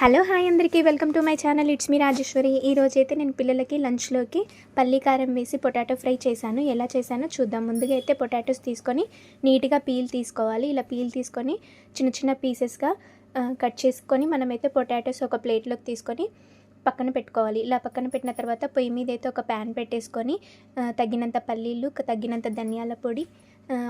Hello hi అందరికీ welcome to my channel. It's me Rajeshwari. ఈరోజైతే నేను పిల్లలకి లంచ్లోకి పల్లి కారం వేసి పొటాటో ఫ్రై చేశాను. ఎలా చేశానో చూద్దాం. ముందుగా అయితే పొటాటోస్ తీసుకొని నీట్గా పీల్ తీసుకోవాలి. ఇలా పీల్ తీసుకొని చిన్న చిన్న పీసెస్గా కట్ చేసుకొని మనమైతే పొటాటోస్ ఒక ప్లేట్లోకి తీసుకొని పక్కన పెట్టుకోవాలి. ఇలా పక్కన పెట్టిన తర్వాత పొయ్యి మీద అయితే ఒక ప్యాన్ పెట్టేసుకొని తగినంత పల్లీలు తగినంత ధనియాల పొడి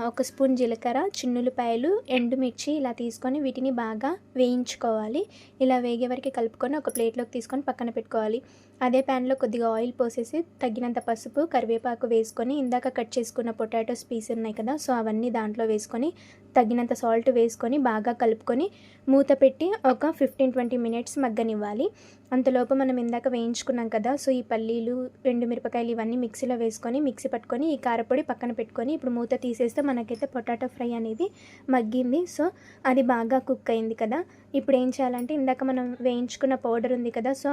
ఒక స్పూన్ జీలకర్ర చిన్నులపాయలు ఎండుమిర్చి ఇలా తీసుకొని వీటిని బాగా వేయించుకోవాలి. ఇలా వేగే వరకు కలుపుకొని ఒక ప్లేట్లోకి తీసుకొని పక్కన పెట్టుకోవాలి. అదే ప్యాన్లో కొద్దిగా ఆయిల్ పోసేసి తగినంత పసుపు కరివేపాకు వేసుకొని ఇందాక కట్ చేసుకున్న పొటాటోస్ పీస్ ఉన్నాయి కదా సో అవన్నీ దాంట్లో వేసుకొని తగినంత సాల్ట్ వేసుకొని బాగా కలుపుకొని మూత పెట్టి ఒక ఫిఫ్టీన్ ట్వంటీ మినిట్స్ మగ్గనివ్వాలి. అంతలోపు మనం ఇందాక వేయించుకున్నాం కదా సో ఈ పల్లీలు ఎండుమిరపకాయలు ఇవన్నీ మిక్సీలో వేసుకొని మిక్సీ పట్టుకొని ఈ కారపొడి పక్కన పెట్టుకొని ఇప్పుడు మూత తీసేసి తీసేస్తే మనకైతే పొటాటో ఫ్రై అనేది మగ్గింది. సో అది బాగా కుక్ అయింది కదా. ఇప్పుడు ఏం చేయాలంటే ఇందాక మనం వేయించుకున్న పౌడర్ ఉంది కదా సో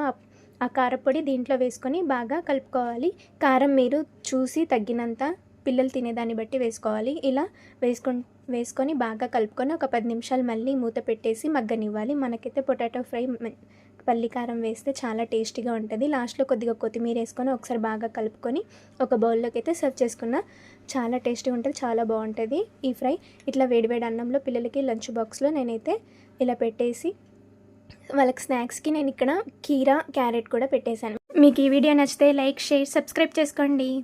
ఆ కారపొడి దీంట్లో వేసుకొని బాగా కలుపుకోవాలి. కారం మీరు చూసి తగ్గినంత పిల్లలు తినేదాన్ని బట్టి వేసుకోవాలి. ఇలా వేసుకొని వేసుకొని బాగా కలుపుకొని ఒక పది నిమిషాలు మళ్ళీ మూత పెట్టేసి మగ్గనివ్వాలి. మనకైతే పొటాటో ఫ్రై పల్లికారం పల్లి కారం వేస్తే చాలా టేస్టీగా ఉంటుంది. లాస్ట్లో కొద్దిగా కొత్తిమీర వేసుకొని ఒకసారి బాగా కలుపుకొని ఒక బౌల్లోకి అయితే సర్వ్ చేసుకున్న చాలా టేస్టీగా ఉంటుంది చాలా బాగుంటుంది ఈ ఫ్రై. ఇట్లా వేడివేడి అన్నంలో పిల్లలకి లంచ్ బాక్స్లో నేనైతే ఇలా పెట్టేసి వాళ్ళకి స్నాక్స్కి నేను ఇక్కడ కీరా క్యారెట్ కూడా పెట్టేశాను. మీకు ఈ వీడియో నచ్చితే లైక్ షేర్ సబ్స్క్రైబ్ చేసుకోండి.